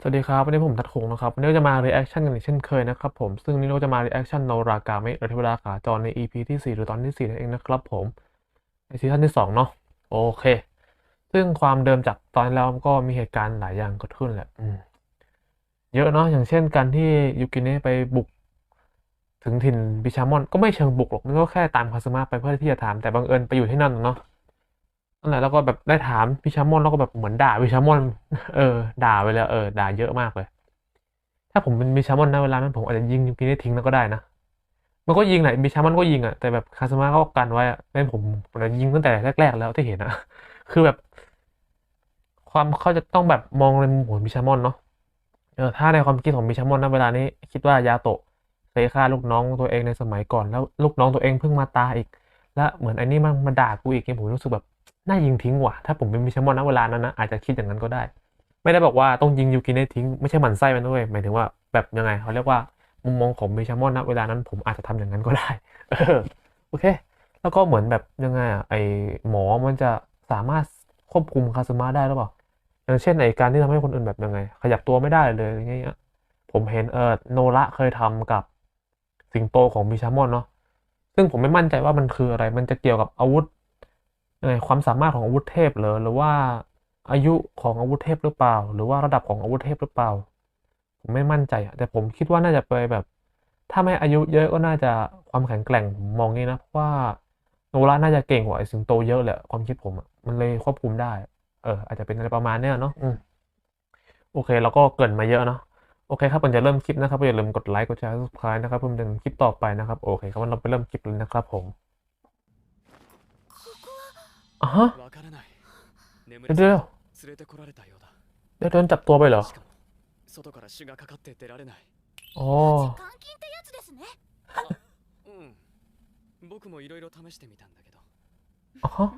สวัสดีครับ วันนี้ผมทัดคงนะครับวันนี้จะมา reaction กันอีกเช่นเคยนะครับผมซึ่งวันนี้เราจะมา reaction โนรากาเมะหรือเทวดาขาจรใน EP ที่ 4 หรือตอนที่4นั่นเองนะครับผม ในซีซั่นที่ 2 เนาะโอเค ซึ่งความเดิมจากตอนแล้วก็มีเหตุการณ์หลายอย่างเกิดขึ้นแหละอืมเยอะเนาะอย่างเช่นการที่ยูกิเนะไปบุก ถึงถิ่นบิชามอน ก็ไม่เชิงบุกหรอกมันก็แค่ตามคาซึมะไปเพื่อที่จะถามแต่บังเอิญไปอยู่ที่นั่นเนาะ นั่นแหละแล้วก็แบบได้ถามบิชามอนแล้วก็แบบเหมือนด่าบิชามอนเออ ด่าไปเลยเออด่าเยอะมากเลย ถ้าผมเป็นบิชามอนนะเวลานั้นผมอาจจะยิงยูกิเนะทิ้งแล้วก็ได้นะมันก็ยิงแหละบิชามอนก็ยิงอะแต่แบบคาซึมะก็กันไว้อะงั้นผมผมยิงตั้งแต่แรก ๆ แล้วที่เห็นอะคือแบบ ความเขาจะต้องแบบมองในมุมของบิชามอนเนาะเออถ้าในความคิดของบิชามอนนะเวลานี้ คิดว่ายาโตะเคยฆ่าลูกน้องตัวเองในสมัยก่อน แล้วลูกน้องตัวเองเพิ่งมาตาอีก แล้วเหมือนไอ้นี่มันมาด่ากูอีกเนี่ยผมรู้สึกแบบ น่ายิงทิ้งว่ะ ถ้าผมเป็นบิชามอนนะเวลานั้นนะอาจจะคิดอย่างนั้นก็ได้ ไม่ได้บอกว่าต้องยิงยูกิเนะทิ้งไม่ใช่หมันไส้มันด้วยหมายถึงว่าแบบยังไงเขาเรียกว่ามุมมองของบิชามอนนะเวลานั้นผมอาจจะทำอย่างนั้นก็ได้โอเค แล้วก็เหมือนแบบยังไงอะไอหมอมันจะสามารถควบคุมคาซึมะได้หรือเปล่าอย่างเช่นไอการที่ทำให้คนอื่นแบบยังไง ขยับตัวไม่ได้เลยอย่างเงี้ยผมเห็นเออโนระเคยทำกับสิงโตของบิชามอนเนาะซึ่งผมไม่มั่นใจว่ามันคืออะไร มันจะเกี่ยวกับอาวุธ ความสามารถของอาวุธเทพเหรอหรือว่าอายุของอาวุธเทพหรือเปล่า หรือว่าระดับของอาวุธเทพหรือเปล่า ผมไม่มั่นใจอะแต่ผมคิดว่าน่าจะไปแบบ ถ้าไม่อายุเยอะก็น่าจะความแข็งแกร่งผมมองงี้นะเพราะว่าโนราน่าจะเก่งกว่าไอ้สิงโตเยอะแหละความคิดผมอะมันเลยควบคุมได้ เออ อาจจะเป็นอะไรประมาณเนี้ยเนาะโอเคเราก็เกินมาเยอะเนาะโอเคครับผมจะเริ่มคลิปนะครับอย่าลืมกดไลค์กดแชร์ subscribe นะครับเพื่อเป็นคลิปต่อไปนะครับ โอเคครับเราไปเริ่มคลิปเลยนะครับผม อ่ะฮะ わからない眠 เดี๋ยวเดี๋ยว 連れてこられたようだ เดี๋ยวโดนจับตัวไปเหรอ しかも外から死がかかって出られない อ๋อ 監禁ってやつですねうん僕もいろいろ試してみたんだけど อ่ะฮะ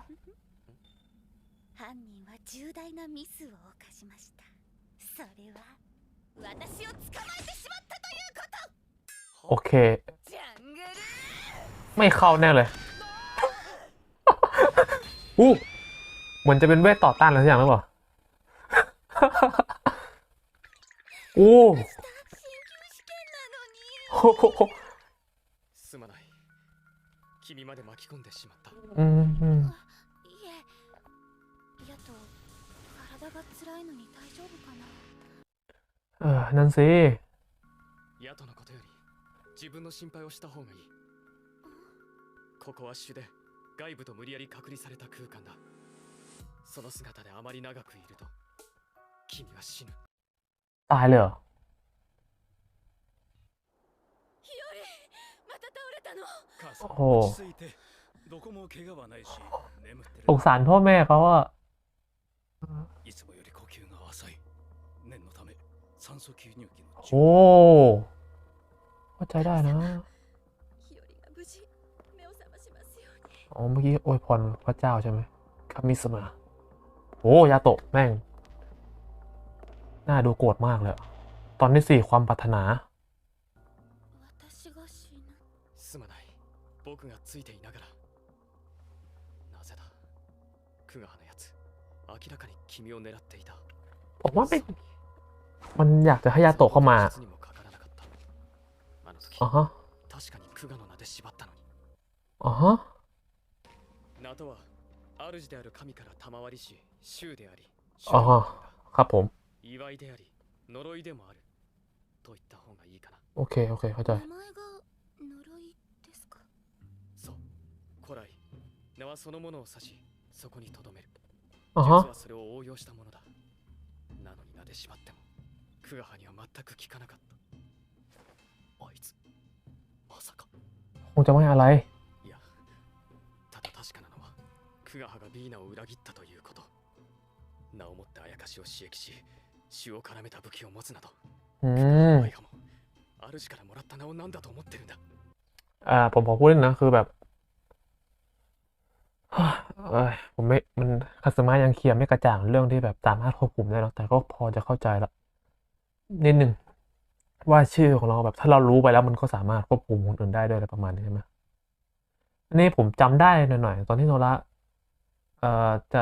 犯人は重大なミスを犯しましたそれは私を捕まえてしまったということ โอเค ジャングル ไม่เข้าแน่เลย อู้เหมือนจะเป็นเวทต่อต้านอะไรสักอย่างหรือเปล่า อู้ した進級試験なのに โหโหโห すまない君まで巻き込んでしまった อืมอืม いえやと体が辛いのに大丈夫かな เออ นั่นสิ ヤトのことより自分の心配をした方がいいここは主で 外部と無理やり隔離された空間だその姿であまり長くいると君は死ぬ ตายเลยเหรอ 日和また倒れたの母さんほう落ち着いてどこも怪我はないし眠ってる สงสารพ่อแม่เขาอะ いつもより呼吸が浅い念のため酸素吸入器の โอ้เข้าใจได้นะ อ๋อ เมื่อกี้อวยพรพระเจ้าใช่ไหมคามิสมาโอ้ยาโตะแม่ง น่าดูโกรธมากเลยอะตอนที่สี่ความปรารถนา 私が死ぬすまない僕がついていながらなぜだクガハのやつ明らかに君を狙っていた ผมว่าไม่มันอยากจะให้ยาโตะเข้ามา 実にもかからなかったあの時 อ่ะฮะ 確かにクガの名で縛ったのに อ่ะฮะ 名とは主である神から賜りし衆であり主あはครับผม 祝いであり呪いでもあると言った方がいいかな โอเค โอเค เข้าใจ 名前が呪いですかそう古来名はそのものを指しそこに留める อ่ะ 実 ฮะ はそれを応用したものだなのに名で縛ってもクガハには全く効かなかったあいつまさか คงจะไม่อะไร クガハがビーナを裏切ったということ名をもってあやかしを刺激し血を絡めた武器を持つなど อื クガハ ม の愛がも主からもらった名を何だと思ってるんだ อ่า ผมขอพูดนิดนึงนะ คือแบบ เอ้ยผมไม่ มันคาสมายังเคลียร์ไม่กระจ่างเรื่องที่แบบสามารถควบคุมได้เนอะแต่ก็พอจะเข้าใจละนิดนึงว่าชื่อของเราแบบ ถ้าเรารู้ไปแล้วมันก็สามารถควบคุมคนอื่นได้ด้วยอะไรประมาณนี้ใช่ไหมอันนี้ผมจำได้หน่อยๆ ตอนที่โนระ เอ่อจะ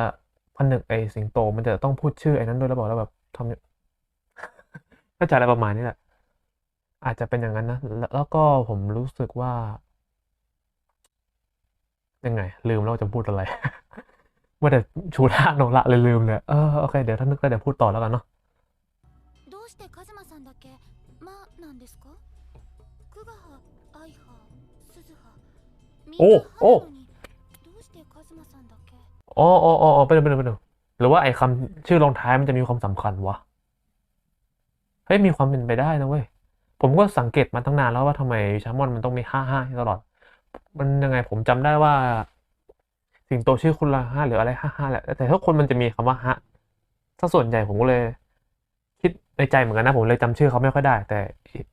ผนึกไอสิงโต มันจะต้องพูดชื่อไอ้นั้นด้วยแล้วบอกแล้วแบบทำก็จะอะไรประมาณนี้แหละ อาจจะเป็นอย่างนั้นนะ แล้วก็ผมรู้สึกว่า ยังไง ลืมแล้วจะพูดอะไรว่าแต่ชูท่าโนละเลยลืมเลยเออโอเค เดี๋ยวถ้านึกได้เดี๋ยวพูดต่อแล้วกันเนาะโอ้ โอ้ อ๋ออ๋ออ๋อไปดูไปดูไปดูหรือว่าไอ้คำชื่อลงท้ายมันจะมีความสำคัญวะ เฮ้ยมีความเป็นไปได้นะเว้ย ผมก็สังเกตมาตั้งนานแล้วว่าทำไมชามอนมันต้องมีห้าห้าตลอด มันยังไงผมจำได้ว่า สิ่งโตชื่อคุณละห้าหรืออะไรห้าห้าแหละ แต่ถ้าคนมันจะมีคำว่าฮะถ้าส่วนใหญ่ผมก็เลย คิดในใจเหมือนกันนะผมเลยจำชื่อเขาไม่ค่อยได้ แต่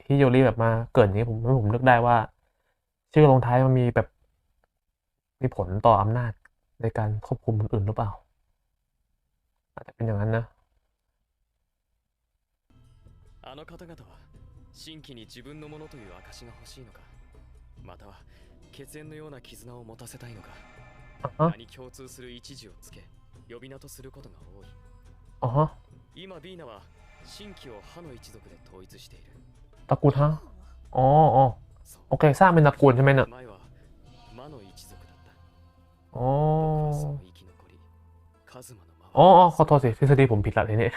ฮิโยริแบบมาเกิดนี้ผมผมนึกได้ว่า ชื่อลงท้ายมันมีแบบมีผลต่ออำนาจ ในการควบคุมคนอื่นหรือเปล่า อาจจะเป็นอย่างนั้นนะ あの方々は新規に自分のものという証が欲しいのかまたは血縁のような絆を持たせたいのか อ่ะฮะ 何共通する一字をつけ呼び名とすることが多い อ๋อฮะ 今ビーナは新規を歯の一族で統一している ตระกูลฮะอ๋ออ๋อ そう โอเค สร้างเป็นตระกูลใช่ไหมเนี่ย อ๋อขอโทษสิทฤษฎีผมผิดละทีนี่ย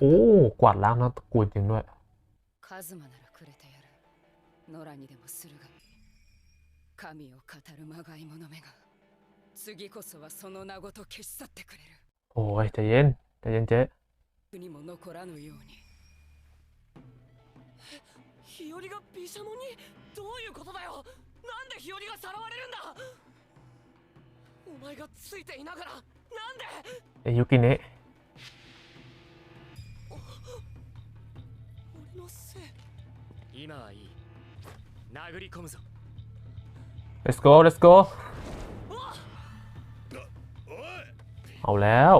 โอ้กวาดล้างนะกูจริงด้วยโอ้ยใจเย็นใจเย็นเจ๊ 日和が毘沙門にどういうことだよなんで日和がさらわれるんだお前がついていながらなんで เอยุกิเนะ 俺のせい今はいい殴り込むぞ let's go let's go おいเอาแล้ว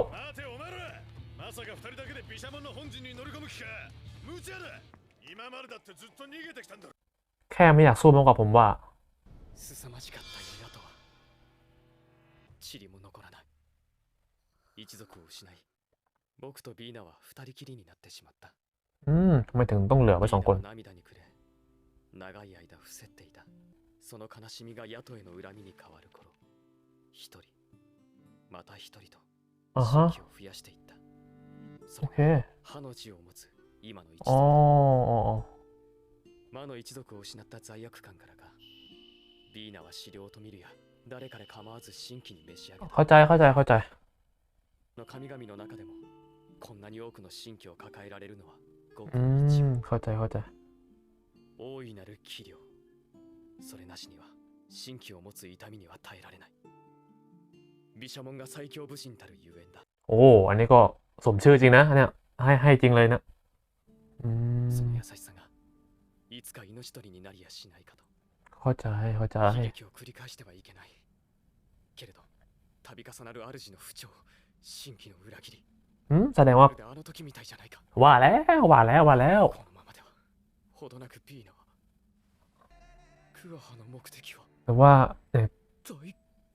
今までだってずっと逃げてきたんだろ แค่ไม่อยากสู้มากกว่าผมว่า 凄まじかったよヤトは塵も残らない一族を失い僕とビーナは二人きりになってしまった อืมทำไมถึงต้องเหลือไว้สองคน ビーナは涙にくれ長い間伏せっていたその悲しみがヤトへの恨みに変わる頃一人また一人と อ่าฮะ 新規を増やしていったそ โอ れ เค が歯の字を持つ 今の一 อ๋อ 族 อ๋ออ๋อ 魔の一族を失った罪悪感からかビーナは資料と見るや誰彼構わず新規に召し上げた เข้าใจเข้าใจเข้าใจ の神々の中でもこんなに多くの新規を抱えられるのはごく อื 一 ม 部 เข้าใจเข้าใจ 大いなる器量それなしには新規を持つ痛みには耐えられない毘沙門が最強武神たるゆえんだ โอ้ อันนี้ก็สมชื่อจริงนะอันเนี่ยให้ให้จริงเลยนะ อืม その優しさがいつか命取りになりやしないかと เข้าใจเข้าใจ 悲劇を繰り返してはいけないけれど度重なる主の不調新規の裏切り อืมแสดงว่า まるであの時みたいじゃないか ว่าแล้วว่าแล้วว่าแล้ว このままではほどなくビーナはクワハの目的は แต่ว่าเนี่ย 大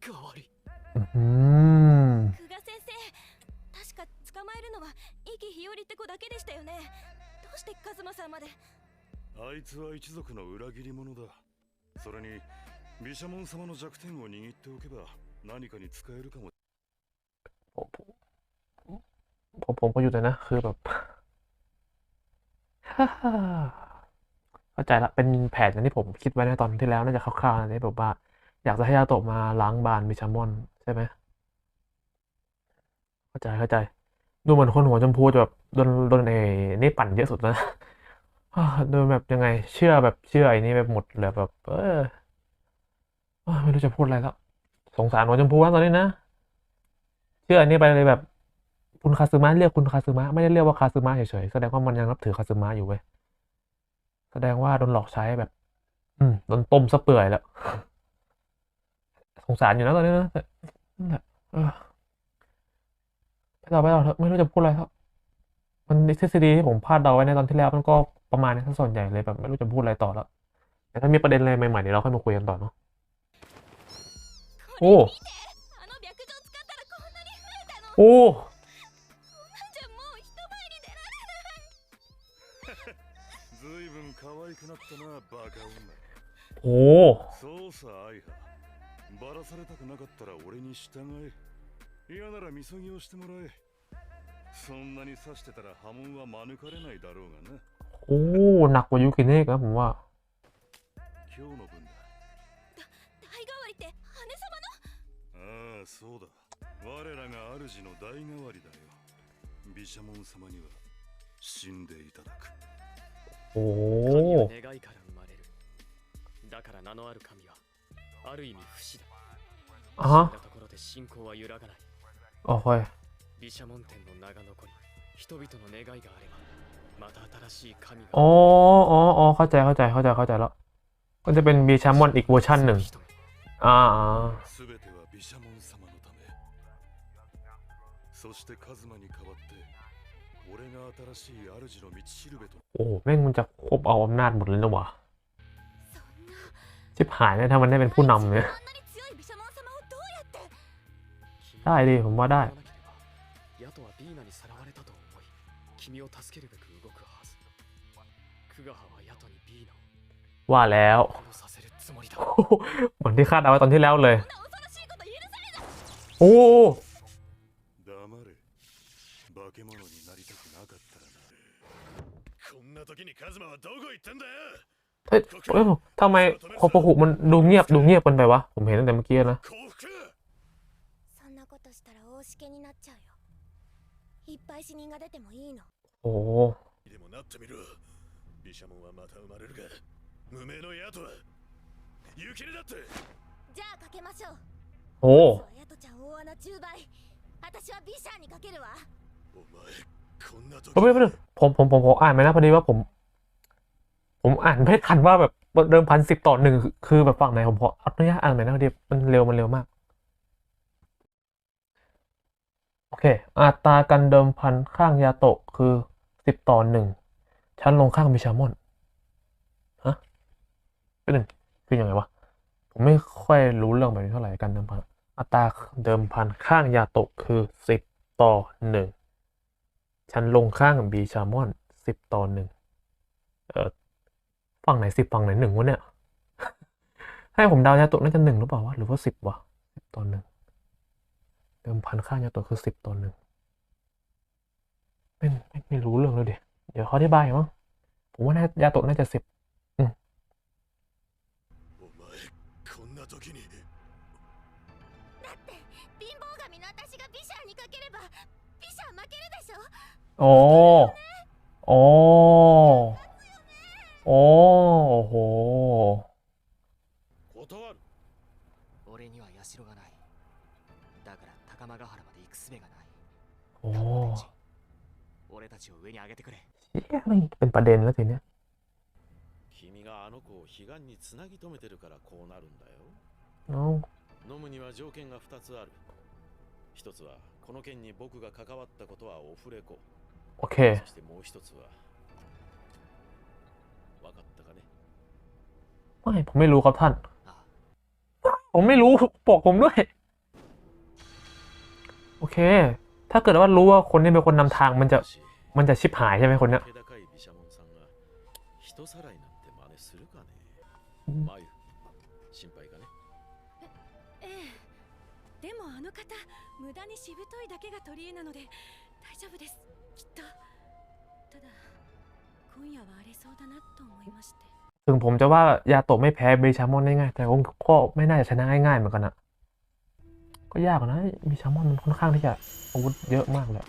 変わり อื้อหือ 久我先生確か捕まえるのはイキ日和って子だけでしたよねど うしてカズマさんまであいつは一族の裏切り者だそれに毘沙門様の弱点を握っておけば何かに使えるかも ผมผมผมก็อยู่แต่นะ คือแบบ เข้าใจละเป็นแผนอย่างที่ผมคิดไว้ในตอนที่แล้วน่าจะคร่าวๆนะที่แบบว่า อยากจะให้ยาโตะมาล้างบานบิชามอนใช่ไหมเข้าใจเข้าใจ ดูเหมือนคนหัวชมพูจะแบบโดนโดนเอนี่ปั่นเยอะสุดแล้วนะโดนแบบยังไง เชื่อแบบเชื่อไอ้นี่แบบหมดเลยแบบ เออไม่รู้จะพูดอะไรแล้ว สงสารหัวชมพูนะตอนนี้นะเชื่ออันนี้ไปเลยแบบ คุณคาซึมะเรียกคุณคาซึมะไม่ได้เรียกว่าคาซึมะเฉยๆแสดงว่ามันยังนับถือคาซึมะอยู่เว้ยแสดงว่าโดนหลอกใช้แบบ อืมโดนต้มซะเปื่อยแล้วสงสารอยู่นะตอนนี้นะแต่นั่นแหละ ไปต่อไปต่อเถอะไม่รู้จะพูดอะไรครับ มันทฤษฎีที่ผมพลาดเดาไว้ในตอนที่แล้วมันก็ประมาณนี้ซะส่วนใหญ่เลยแบบไม่รู้จะพูดอะไรต่อแล้วแต่ถ้ามีประเด็นอะไรใหม่ๆเดี๋ยวเราค่อยมาคุยกันต่อเนาะโอ้โอ้โอ้ 嫌ならみそぎをしてもらえそんなに刺してたら波紋は免れないだろうがな โอ้หนักกว่ายูกิเน่ครับผมว่า 今日の分だ代替わりって羽様のああそうだ我らが主の代替わりだよ毘沙門様には死んでいただく โอ้ 神は願いから生まれるだから名のある神はある意味不死だ อ่ะฮะ 死んだところで信仰は揺らがない โอเค 毘沙門天の名が残り人々の願いがあればまた新しい神が อ๋ออ๋ออ๋อเข้าใจเข้าใจเข้าใจเข้าใจแล้ว ก็จะเป็นบีชามอนอีกเวอร์ชันหนึ่ง 人々 อ่าอ่า すべては毘沙門様のためそしてカズマに代わって俺が新しい主の道しるべと โอ้แม่งมันจะควบเอาอำนาจหมดเลยนะวะ そんな ชิบหายเนี่ยถ้ามันได้เป็นผู้นำเนี่ย ได้ดิผมว่าได้ว่าแล้วเหมือนที่คาดเอาไว้ตอนที่แล้วเลย โอ้เฮ้ยทำไมโคโปหุมันดูเงียบดูเงียบกันไปวะ ผมเห็นตั้งแต่เมื่อกี้แล้วนะ したら大しけになっちゃうよいっぱい死人が出てもいいの โอ้ でもなってみろ毘沙門はまた生まれるが無名のヤトは雪にだってじゃあかけましょう โอ้ そうヤトちゃん大穴10倍私はビシャーにかけるわお前こんな時ไม่เป็นไรผมผมผมผมอ่านไหมนะพอดีว่าผม ผมอ่านไม่ทันว่าแบบเดิมพันสิบต่อหนึ่งคือคือแบบฝั่งไหนผมขออนุญาตอ่านหน่อยนะพอดีมันเร็วมันเร็วมาก อเค อัตราการเดิมพันข้างยาโตะคือสิบต่อหนึ่งชั้นลงข้างมิชามอนฮะเป็นหนึ่งคือยังไงวะ ผมไม่ค่อยรู้เรื่องแบบนี้เท่าไหร่การเดิมพัน อัตราเดิมพันข้างยาโตะคือสิบต่อหนึ่งฉันลงข้างบีชามอนสิบต่อหนึ่งเออฝั่งไหนสิบฝั่งไหนหนึ่งวะเนี่ย ให้ผมเดายาโตะน่าจะหนึ่งหรือเปล่าวะหรือว่าสิบวะสิบต่อหนึ่ง เดิมพันค่ายาตัวคือสิบตัวหนึ่งเป็นไม่รู้เรื่องเลยเดี๋ยวเดี๋ยวเขาอธิบายมั้งผมว่าน่ายาตัวน่าจะสิบอืมอ るからこうなるんだよ เอ้า 飲むには条件が2つある一つはこの件に僕が関わったことはオフレコ โอเค そしてもう一つは分かったかね ไม่ผมไม่รู้ครับท่าน あ ผมไม่รู้บอกผมด้วย โอเค ถ้าเกิดว่ารู้ว่าคนนี้เป็นคนนำทางมันจะ しかし มันจะชิบหายใช่ไหมคนเนี้ย 心配かねええでもあの方無駄にしぶといだけが取り柄なので大丈夫ですきっとただ今夜は荒れそうだなと思いまして ถึงผมจะว่ายาโตะไม่แพ้เบชามอนได้ง่ายแต่ผมก็ไม่น่าจะชนะง่ายๆเหมือนกันอะก็ยากอะนะเบชามอนมันค่อนข้างที่จะอาวุธเยอะมากเลย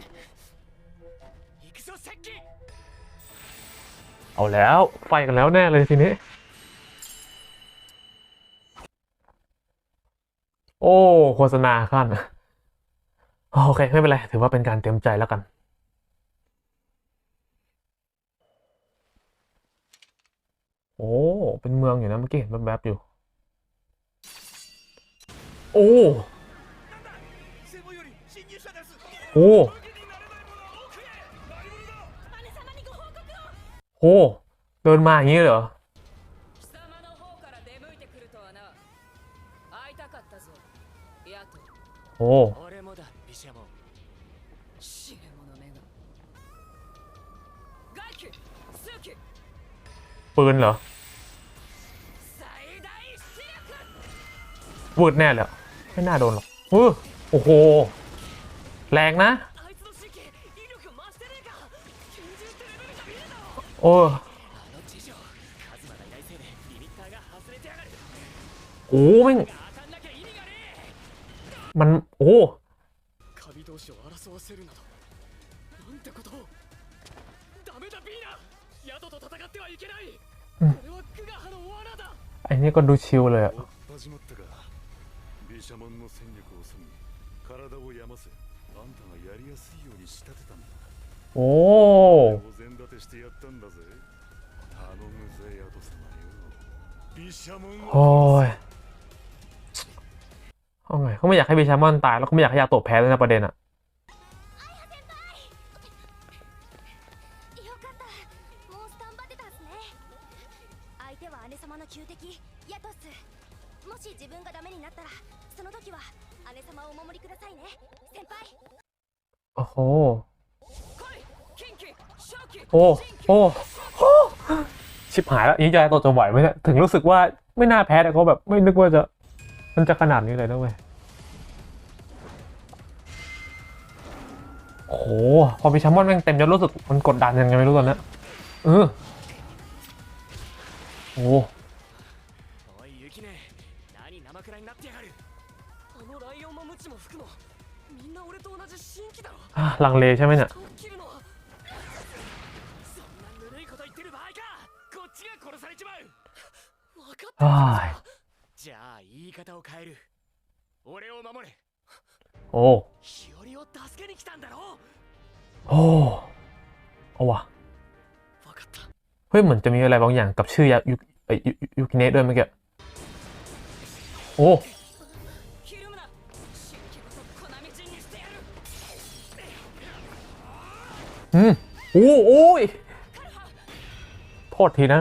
行くぞ接近 เอาแล้วไฟกันแล้วแน่เลยทีนี้ โอ้โฆษณาขั้นโอเค ไม่เป็นไร ถือว่าเป็นการเตรียมใจแล้วกัน โอ้ เป็นเมืองอยู่นะเมื่อกี้เห็นแวบๆอยู่ โอ้ โอ้โหเดินมาอย่างนี้เลยเหรอ โอ้ปืนเหรอวืดแน่เลยไม่น่าโดนหรอกอือโอ้โห แรงนะ โอ้โอ้แม่ง มัน โอ้ え神同士を争わせるなどなんてことをダメだビーナ宿と戦ってはいけないうんこれはクガハの罠だ ไอ้นี่ก็ดูชิลเลยอะ お始まったか毘沙門の戦力をそぎ体を病ませあんたがやりやすいように仕立てたんだ โอ้ お膳立てしてやったんだぜ頼むぜ宿様よ毘沙門 โอ้ を ย เอาไงเขาไม่อยากให้บิชามอนตาย แล้วก็ไม่อยากให้ยาโตะแพ้ด้วยนะประเด็นอะ よかったもうスタンバってたんすね相手は姉様の旧敵ヤトスもし自分がダメになったらその時は姉様をお守りくださいね先輩 โอ้โห 来い近畿正気 โอ้ โอ้โอ้ชิบหายแล้วนี่ยาโตะจะไหวไหมเนี่ย ถึงรู้สึกว่าไม่น่าแพ้แต่ก็แบบไม่นึกว่าจะ มันจะขนาดนี้เลยนะเว้ยโอ้โหพอมีชัมมอนแม่งเต็มยศรู้สึกมันกดดันยังไงไม่รู้ตอนนี้เออโอ้ลังเลใช่ไหมเนี่ยああじゃあ言い方を変える俺を守れ โอ้ 日和を助けに来たんだろ โอ้เอาว่ะ 分かった เฮ้ยเหมือนจะมีอะไรบางอย่างกับชื่อยายุเอ้ยยุยุยุกิเนะด้วยเมื่อกี้ โอ้ ひるむな新規こそ粉道にしてやる อืมโอ้โอ้ย โทษทีนะ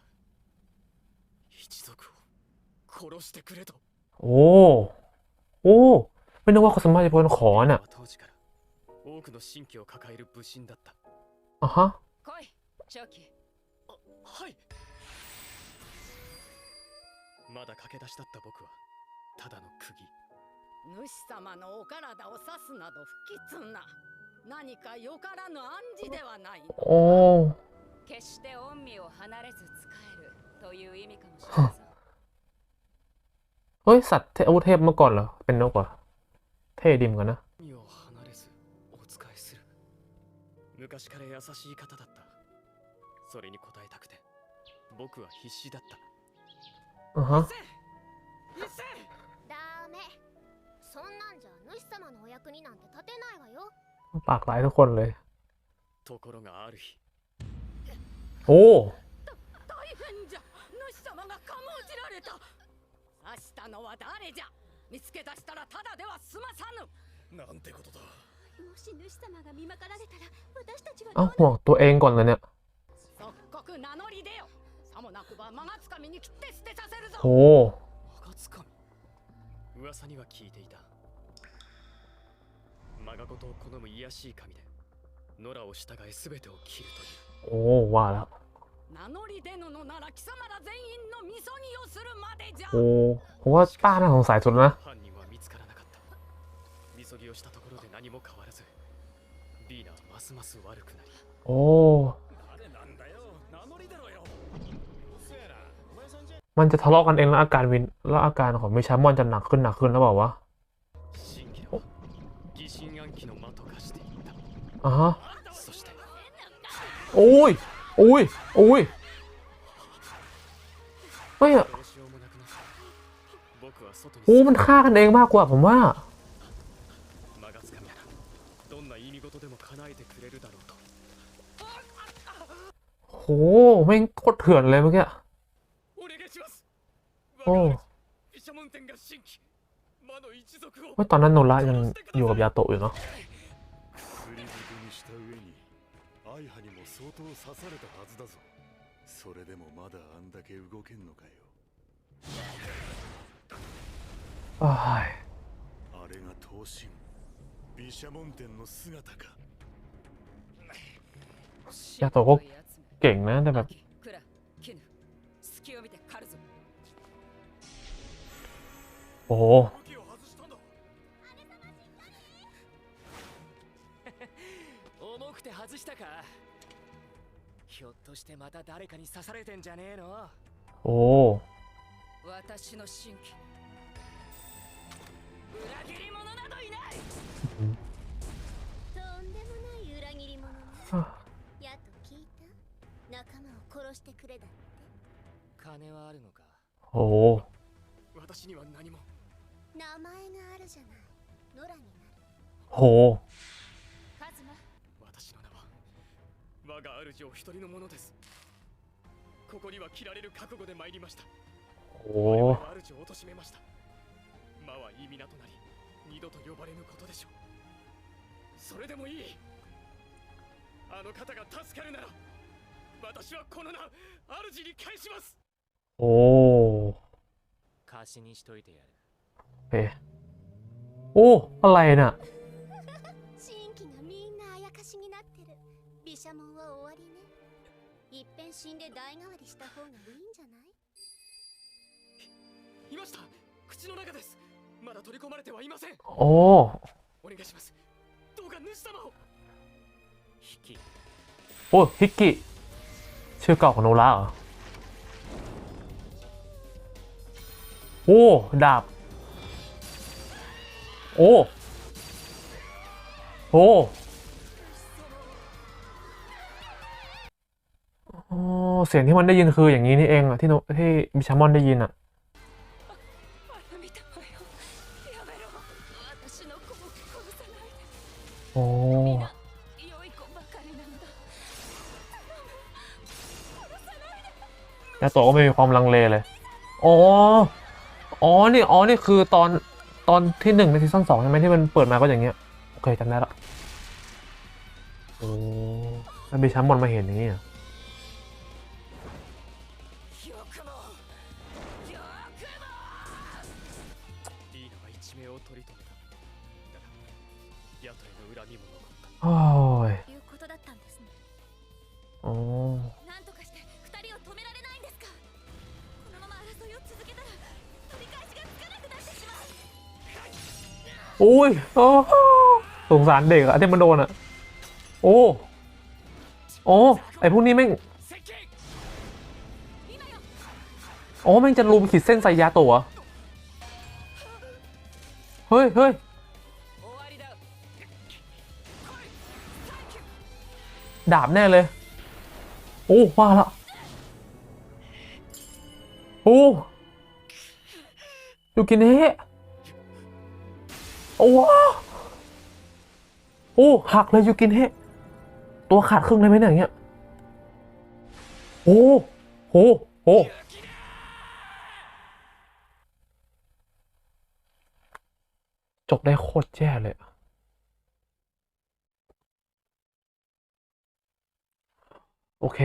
殺してくれと โอ้ โอ้ ไม่นึกว่าเขาสามารถจะพ้นขอ 俺 น่ะ は当時から多くの神器を抱える武神だった อ่ะฮะ 来い正気はいまだ駆け出しだった僕はただの釘主様のお体を刺すなど不吉な何かよからぬ暗示ではない โอ้ 決して恩義を離れず使えるという意味かもしれません เฮ้ย สัตว์เทอาวุธเทพมาก่อนเหรอ เป็นนกเหรอ เท่ดิมอนกันนะ 身を離れずお仕えする昔から優しい方だったそれに応えたくて僕は必死だった อ่ะฮะ うっせダメそんなんじゃ主様のお役になんて立てないわよ ปากร้ายทุกคนเลย ところがある日 โอ้ 刺したのは誰じゃ見つけ出したらただでは済まさぬなんてことだもし主様が見まかられたら私たちは เอ้าห่วงตัวเองก่อนเลยเนี่ย 即刻名乗り出よさもなくば間がつかみに切って捨てさせるぞ โอ้ マガツカミ噂には聞いていたマガゴトを好む卑しい神で野良を従え全てを切るという โอ้ว่าแล้ว 名乗り出ぬのなら貴様ら全員のみそぎをするまでじゃ โอ้ผมว่าป้าน่าสงสัยสุดแล้วนะ 犯人は見つからなかったみそぎをしたところで何も変わらずビーナはますます悪くなり โอ้ 誰なんだよ名乗り出ろよそやなお前さんじゃ มันจะทะเลาะกันเองแล้วอาการวิน แล้วอาการของมิชามอนจะหนักขึ้นหนักขึ้นแล้วเปล่าวะ 真偽は疑心暗鬼の的化していった อ่ะฮะ そして โอ้ย โ โอ้ยโอ้ยไม่อะโอ้มันฆ่ากันเองมากกว่าผมว่าโหแม่งโคตรเถื่อนเลยเมื่อกี้โอ้ว่ตอนนั้นโนระยังอยู่กับยาโตะอยู่เนาะ 当刺されたはずだぞ。それでもまだあんだけ動けんのかよ。はい。あれが刀身毘沙門天の姿か。やっとけんね。でも。おお重くて外したかひょっとしてまた誰かに刺されてんじゃねえの？おお。私の神経裏切り者などいない！とんでもない裏切り者やと聞いた。仲間を殺してくれだって。金はあるのか？おお。私には何も。名前があるじゃない。野良になる。ほう我が主を一人のものですここには切られる覚悟で参りました โอ้โห 我々は主を貶めました魔は意味なとなり二度と呼ばれぬことでしょうそれでもいいあの方が助かるなら私はこの名主に返します โอ้ 貸しにしといてやる โอเคโอ้อะไรน่ะ 死んで代替わりした方がいいんじゃないいました口の中ですまだ取り込まれてはいません โอ้ お願いしますどうか主様を引き โอ้ฮิกกิชื่อเก่าของโนระเหรอโอ้ดาบ โอ้โอ้ เสียงที่มันได้ยินคืออย่างนี้นี่เองอะที่โนที่มิชามอนได้ยินอะโอ้นาโตะก็ไม่มีความลังเลเลยโอ้ออ๋อ นี่ อ๋อ นี่คือตอน ตอนที่หนึ่งในซีซั่นสองใช่ไหมที่มันเปิดมาก็อย่างเงี้ย โอเคจำได้ละโอ้แล้วมีช้ำบอลมาเห็นอย่างนี้อ่ โอ้ยโอ้โอ้ยโอ้สงสารเด็กอะที่มันโดนอะโอ้โอ้ไอพวกนี้แม่งโอ้แม่งจะลุมขีดเส้นใส่ยาตัวเฮ้ยเฮ้ย ดาบแน่เลย โอ้ว่าละโอ้ยูกินเนะโอ้ว้าโอ้หักเลยยูกินเนะตัวขาดครึ่งเลยไหมเนี่ยอย่างเงี้ยโอ้โหโอ้จบได้โคตรแย่เลย โอเค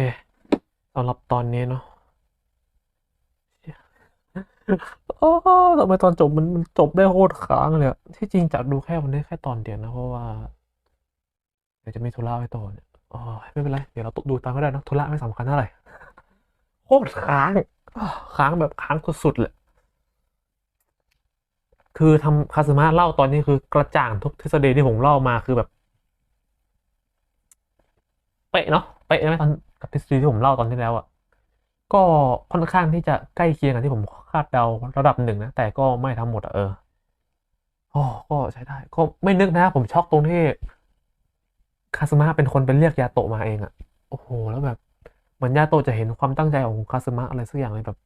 สำหรับตอนนี้เนาะโอ้ทำไมตอนจบมันมันจบได้โคตรค้างเลยที่จริงจะดูแค่วันนี้แค่ตอนเดียวนะ เพราะว่า เดี๋ยวจะมีธุระไปต่อเนี่ยอ๋อไม่เป็นไร เดี๋ยวเราดูตามก็ได้นะธุระไม่สำคัญเท่าไหร่โคตรค้างค้างแบบค้างสุดๆเลยคือทำคาสมาเล่าตอนนี้คือกระจ่างทุกทฤษฎีที่ผมเล่ามาคือแบบ เป๊ะเนาะ เป๊ะไหมตอนกับทฤษฎีที่ผมเล่าตอนที่แล้วอะก็ค่อนข้างที่จะใกล้เคียงกับที่ผมคาดเดาระดับหนึ่งนะแต่ก็ไม่ทั้งหมดอะเออโอ๋อก็ใช้ได้ ก็ไม่นึกนะ ผมช็อกตรงที่คาสมาเป็นคนไปเรียกยาโตะมาเองอะโอ้โห แล้วแบบเหมือนยาโตะจะเห็นความตั้งใจของคาสมาอะไรสักอย่างเลยแบบ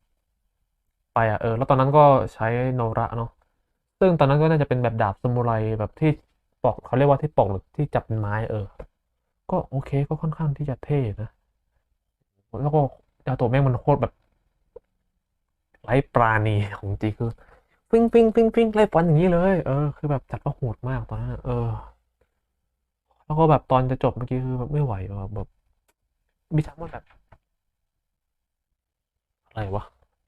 ไปอะเออ แล้วตอนนั้นก็ใช้โนระเนาะซึ่งตอนนั้นก็น่าจะเป็นแบบดาบซามูไรแบบที่ปอกเขาเรียกว่าที่ปอกหรือที่จับเป็นไม้เออ ก็โอเคก็ค่อนข้างที่จะเท่นะ แล้วก็ยาโตะแม่งมันโคตรแบบไร้ปราณีของจริงคือฟิงฟิงฟิงฟิงไล่ฟันอย่างนี้เลย เออคือแบบจัดว่าโหดมากตอนนั้นเออ แล้วก็แบบตอนจะจบเมื่อกี้คือแบบไม่ไหวแบบมีทั้งหมดแบบ อะไรวะ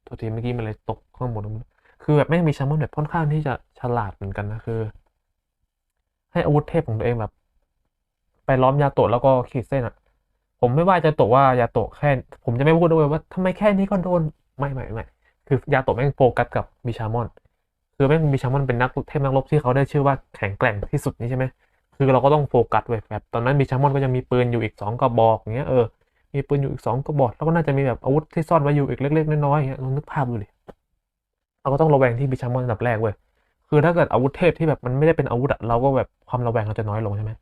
ตัวทีเมื่อกี้มันเลยตกข้างบนคือแบบแม่งมีชัมมอนแบบค่อนข้างที่จะฉลาดเหมือนกันนะคือ ให้อาวุธเทพของตัวเองแบบ ไปล้อมยาโตะแล้วก็ขีดเส้นอะผมไม่ว่าจะโตะว่ายาโตะแค่ ผมจะไม่พูดด้วยว่าทำไมแค่นี้ก็โดนไม่ไม่ไม่คือยาโตะแม่งโฟกัสกับบิชามอน คือแม่งบิชามอนเป็นนักเทพนักรบที่เขาได้ชื่อว่าแข็งแกร่งที่สุดนี่ใช่ไหมคือเราก็ต้องโฟกัสไว้แบบตอนนั้นบิชามอนก็ยังมีปืนอยู่อีกสองกระบอกอย่างเงี้ยเออมีปืนอยู่อีกสองกระบอกแล้วก็น่าจะมีแบบอาวุธที่ซ่อนไว้อยู่อีกเล็กๆน้อยๆอย่างเงี้ยลองนึกภาพดูดิเราก็ต้องระแวงที่บิชามอนอันดับแรกเว้ยคือถ้าเกิดอาวุธเทพที่แบบมันไม่ได้เป็นอาวุธอะเราก็แบบความระแวงเราจะน้อยลงใช่ไหม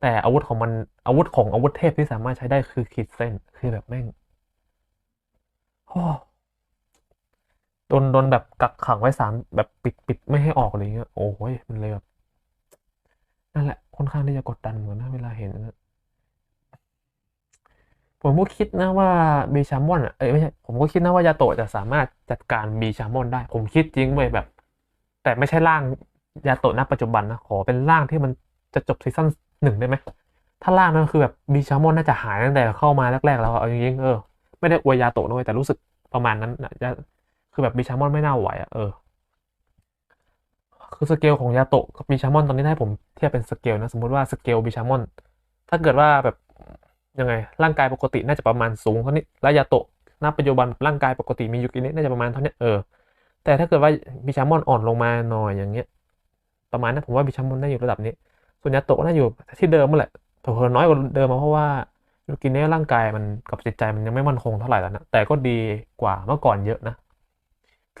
แต่อาวุธของมันอาวุธของอาวุธเทพที่สามารถใช้ได้คือขีดเส้นคือแบบแม่งโอ้โดนโดนแบบกักขังไว้สามแบบปิดปิดไม่ให้ออกอะไรเงี้ยโอ้ยมันเลยแบบนั่นแหละค่อนข้างที่จะกดดันเหมือนนะเวลาเห็นนะผมก็คิดนะว่าบีชามอนอะเอ้ยไม่ใช่ผมก็คิดนะว่ายาโตะจะสามารถจัดการบีชามอนได้ ผมคิดจริงเว้ยแบบ แต่ไม่ใช่ร่างยาโตะณปัจจุบันนะขอเป็นร่างที่มันจะจบซีซั่น หนึ่งได้ไหมถ้าร่างนั้นคือแบบบีชามอนน่าจะหายตั้งแต่เข้ามาแรกๆแล้วอะเอาจริงๆเออไม่ได้อวยยาโตะด้วยแต่รู้สึกประมาณนั้นนะจะคือแบบบีชามอนไม่น่าไหวอะเออคือสเกลของยาโตะกับบีชามอนตอนนี้ให้ผมเทียบเป็นสเกลนะสมมติว่าสเกลบีชามอนถ้าเกิดว่าแบบยังไงร่างกายปกติน่าจะประมาณสูงเท่านี้แล้วยาโตะณปัจจุบันร่างกายปกติมีอยู่กิเนะน่าจะประมาณเท่านี้เออแต่ถ้าเกิดว่าบิชามอนอ่อนลงมาหน่อยอย่างเงี้ย ประมาณนั้นผมว่าบิชามอนน่าอยู่ระดับนี้ ส่วนยาโตะน่าอยู่ที่เดิมนั่นแหละเผลอน้อยกว่าเดิมมาเพราะว่ายูกินเนะร่างกายมันกับจิตใจมันยังไม่มั่นคงเท่าไหร่แล้วนะแต่ก็ดีกว่าเมื่อก่อนเยอะนะ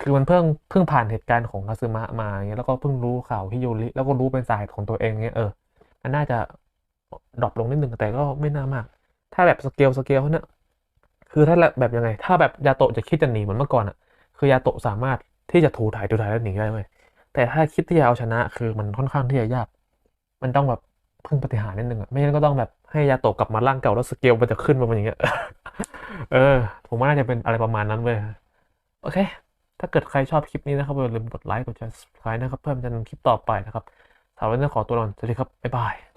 คือมันเพิ่งเพิ่งผ่านเหตุการณ์ของคาซึมะมาเงี้ยแล้วก็เพิ่งรู้ข่าวฮิโยริแล้วก็รู้เป็นสาเหตุของตัวเองเงี้ยเออมันน่าจะดรอปลงนิดนึงแต่ก็ไม่น่ามาก ถ้าแบบสเกลสเกลเขาเนี่ยคือถ้าแบบยังไง ถ้าแบบยาโตะจะคิดจะหนีเหมือนเมื่อก่อนอะคือยาโตะสามารถที่จะถูถ่ายถูถ่ายแล้วหนีได้เว้ยแต่ถ้าคิดที่จะเอาชนะคือมันค่อนข้างที่จะยาก มันต้องแบบพึ่งปฏิหารนิดนึงอะไม่งั้นก็ต้องแบบให้ยาโตกกลับมาร่างเก่าแล้วสเกลมันจะขึ้นมาเป็นอย่างเงี้ย เออ ผมว่าน่าจะเป็นอะไรประมาณนั้นเว้ย โอเค ถ้าเกิดใครชอบคลิปนี้นะครับอย่าลืมกดไลค์ กดแชร์ subscribe นะครับ เพื่อมันจะนำคลิปต่อไปนะครับสำหรับวันนี้ขอตัวก่อนสวัสดีครับ บ๊ายบาย